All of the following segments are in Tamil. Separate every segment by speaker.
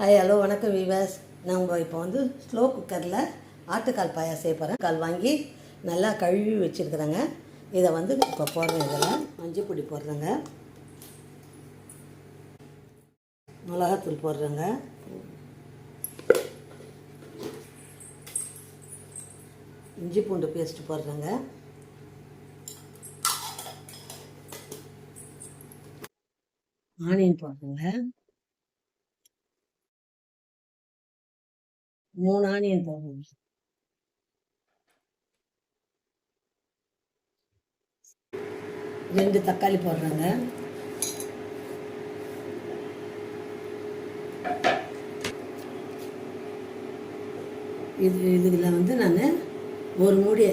Speaker 1: ஹாய் ஹலோ வணக்கம் வீவர்ஸ் நம்ம இப்போ வந்து ஸ்லோ குக்கரில் ஆட்டுக்கால் பாயா செய்ய போகிறேன் கால் வாங்கி நல்லா கழுவி வச்சுருக்குறேங்க. இதை வந்து இப்போ போடுறேன் இதில். மஞ்சள் பொடி போடுறேங்க. மிளகாத்தூள் போடுறேங்க. இஞ்சி பூண்டு பேஸ்ட் போடுறேங்க. ஆனியன் போடுறேங்க. மூணு ஆனியன் போடணும் ரெண்டு தக்காளி போடுறேங்க. இது இதில் வந்து நான் ஒரு மூடி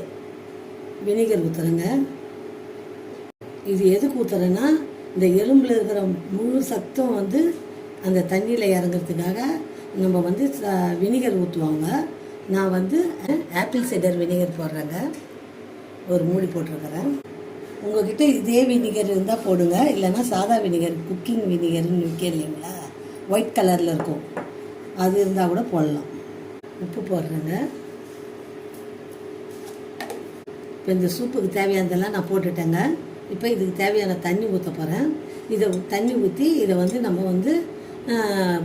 Speaker 1: வினிகர் ஊற்றுறேங்க இது எதுக்கு ஊற்றுறேன்னா இந்த எலும்பில் இருக்கிற முழு சத்தம் வந்து அந்த தண்ணியில் இறங்குறதுக்காக நம்ம வந்து வினிகர் ஊற்றுவாங்க நான் வந்து ஆப்பிள் சைடர் வினிகர் போடுறேங்க. ஒரு மூடி போட்டிருக்கிறேன். உங்ககிட்ட இதே வினிகர் இருந்தால் போடுங்க. இல்லைன்னா சாதா வினிகர் குக்கிங் வினிகர்னு விற்க இல்லைங்களா? ஒயிட் கலரில் இருக்கும். அது இருந்தால் கூட போடலாம். உப்பு போடுறேங்க. இப்போ இந்த சூப்புக்கு தேவையானதெல்லாம் நான் போட்டுட்டேங்க. இப்போ இதுக்கு தேவையான தண்ணி ஊற்ற போகிறேன் இதை தண்ணி ஊற்றி இதை வந்து நம்ம வந்து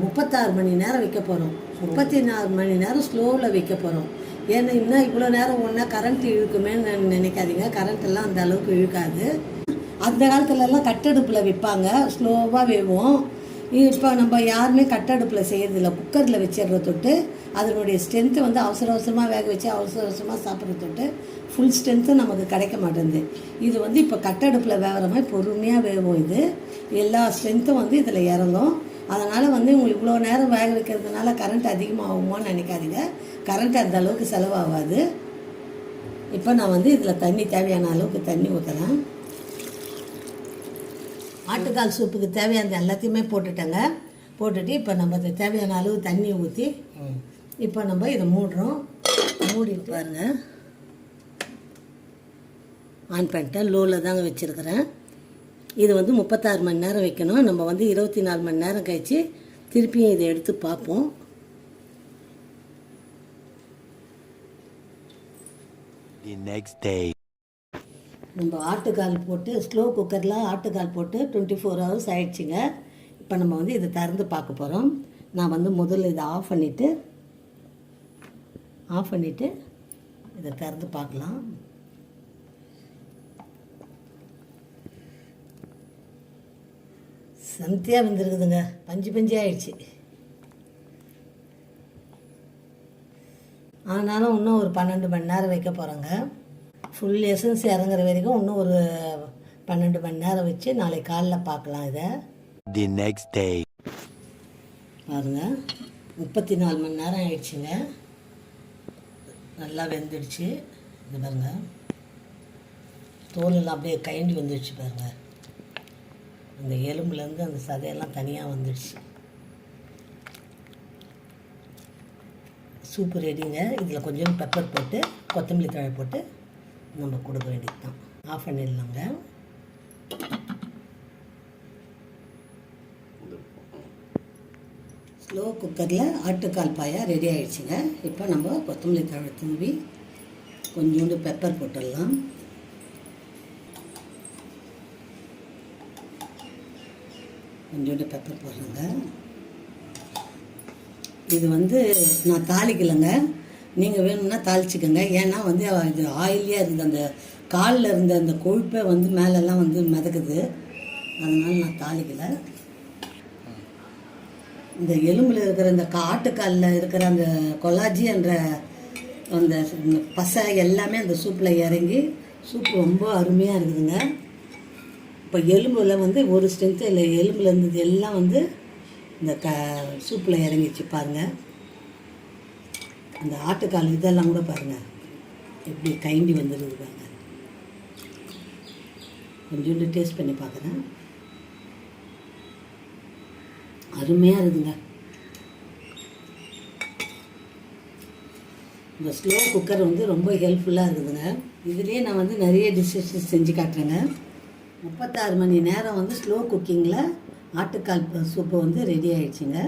Speaker 1: முப்பத்தாறு மணி நேரம் வைக்க போகிறோம் முப்பத்தி நாலு மணி நேரம் ஸ்லோவில் வைக்க போகிறோம் ஏன்னா இன்னும் இவ்வளோ நேரம் ஒன்றா கரண்ட் இழுக்குமேன்னு நினைக்காதீங்க. கரண்ட் எல்லாம் அந்த அளவுக்கு இழுக்காது. அந்த காலத்துலலாம் கட்டடுப்பில் வைப்பாங்க. ஸ்லோவாக வேவோம் இப்போ நம்ம யாருமே கட்டடுப்பில் செய்கிறதில்ல குக்கரில் வச்சிடுற தொட்டு அதனுடைய ஸ்ட்ரென்த்து வந்து அவசர அவசரமாக வேக வச்சு அவசர அவசரமாக சாப்பிட்ற தொட்டு ஃபுல் ஸ்ட்ரென்த்து நமக்கு கிடைக்க மாட்டேங்குது. இது வந்து இப்போ கட்டடுப்பில் வேகிற மாதிரி பொறுமையாக வேகும் இது. எல்லா ஸ்ட்ரென்த்தும் வந்து இதில் இறங்கும். அதனால் வந்து உங்களுக்கு இவ்வளோ நேரம் வேக வைக்கிறதுனால கரண்ட் அதிகமாகுமோன்னு நினைக்காதீங்க. கரண்ட் அந்த அளவுக்கு செலவாகாது. இப்போ நான் வந்து இதில் தண்ணி தேவையான அளவுக்கு தண்ணி ஊற்றுறேன் ஆட்டுக்கால் சூப்புக்கு தேவையான எல்லாத்தையுமே போட்டுட்டேங்க. போட்டுட்டு இப்போ நம்ம தேவையான அளவு தண்ணி ஊற்றி இப்போ நம்ம இதை மூடுறோம். மூடிட்டு பாருங்க. ஆன் பண்ணிட்டேன் லோவில் தாங்க வச்சுருக்கிறேன். இது வந்து முப்பத்தாறு மணி நேரம் வைக்கணும். நம்ம வந்து இருபத்தி நாலு மணி நேரம் கழித்து திருப்பியும் இதை எடுத்து பார்ப்போம்.
Speaker 2: The next day.
Speaker 1: நம்ம ஆட்டுக்கால் போட்டு ஸ்லோ குக்கரில் ஆட்டுக்கால் போட்டு டுவெண்ட்டி ஃபோர் ஹவர்ஸ் ஆயிடுச்சுங்க. இப்போ நம்ம வந்து இதை திறந்து பார்க்க போகிறோம் நான் வந்து முதல்ல இதை ஆஃப் பண்ணிவிட்டு ஆஃப் பண்ணிவிட்டு இதை திறந்து பார்க்கலாம். சந்தியாக வந்துருக்குதுங்க. பஞ்சு பஞ்சு ஆயிடுச்சு. ஆனாலும் இன்னும் ஒரு பன்னெண்டு மணி நேரம் வைக்க போகிறோங்க ஃபுல் எசன்ஸ் இறங்குற வரைக்கும் இன்னும் ஒரு பன்னெண்டு மணி நேரம் வச்சு நாளைக்கு காலைல பார்க்கலாம் இதை.
Speaker 2: The next day.
Speaker 1: பாருங்க முப்பத்தி நாலு மணி நேரம் ஆயிடுச்சுங்க. நல்லா வெந்துடுச்சு. இது பாருங்க தோலெல்லாம் அப்படியே கைண்டி வந்துடுச்சு பாருங்க. அந்த எலும்புலேருந்து அந்த சதையெல்லாம் தனியாக வந்துடுச்சு. சூப்பு ரெடிங்க இதில் கொஞ்சம் பெப்பர் போட்டு கொத்தமல்லி தழை போட்டு நம்ம கொடுக்க வேண்டியது தான். ஆஃப் பண்ணிடலாங்க ஸ்லோ குக்கரில் ஆட்டுக்கால் பாயா ரெடி ஆகிடுச்சுங்க இப்போ நம்ம கொத்தமல்லி தழை தூவி கொஞ்சோண்டு பெப்பர் போட்டுடலாம். கொஞ்சோண்டு பெப்பர் போடுறேங்க. இது வந்து நான் தாளிக்கலைங்க. நீங்கள் வேணும்னா தாளிச்சுக்கோங்க. ஏன்னா வந்து இது ஆயிலியாக இருக்குது. அந்த காலில் இருந்த அந்த கொழுப்பை வந்து மேலெல்லாம் வந்து மிதக்குது. அதனால் நான் தாளிக்கலை. இந்த எலும்பில் இருக்கிற இந்த காட்டுக்காலில் இருக்கிற அந்த கொலாஜி என்ற அந்த பசை எல்லாமே அந்த சூப்பில் இறங்கி சூப் ரொம்ப அருமையாக இருக்குதுங்க. இப்போ எலும்பில் வந்து ஒரு ஸ்ட்ரென்த்து இல்லை எலும்பில் இருந்தது எல்லாம் வந்து இந்த க சூப்பில் இறங்கிச்சு பாருங்கள் இந்த ஆட்டுக்கால் இதெல்லாம் கூட பாருங்கள் எப்படி கைண்டி வந்துருக்காங்க கொஞ்சோண்டு டேஸ்ட் பண்ணி பார்க்குறேன். அருமையாக இருக்குதுங்க இந்த ஸ்லோ குக்கர் வந்து ரொம்ப ஹெல்ப்ஃபுல்லாக இருக்குதுங்க. இதுலேயே நான் வந்து நிறைய டிஷ்ஷஸ் செஞ்சு காட்டுறேங்க. முப்பத்தாறு மணி நேரம் வந்து ஸ்லோ குக்கிங்கில் ஆட்டுக்கால் சூப்பு வந்து ரெடி ஆயிடுச்சுங்க.